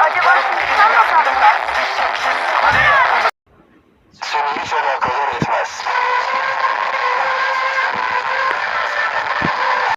acaba şimdi sen mi sandın?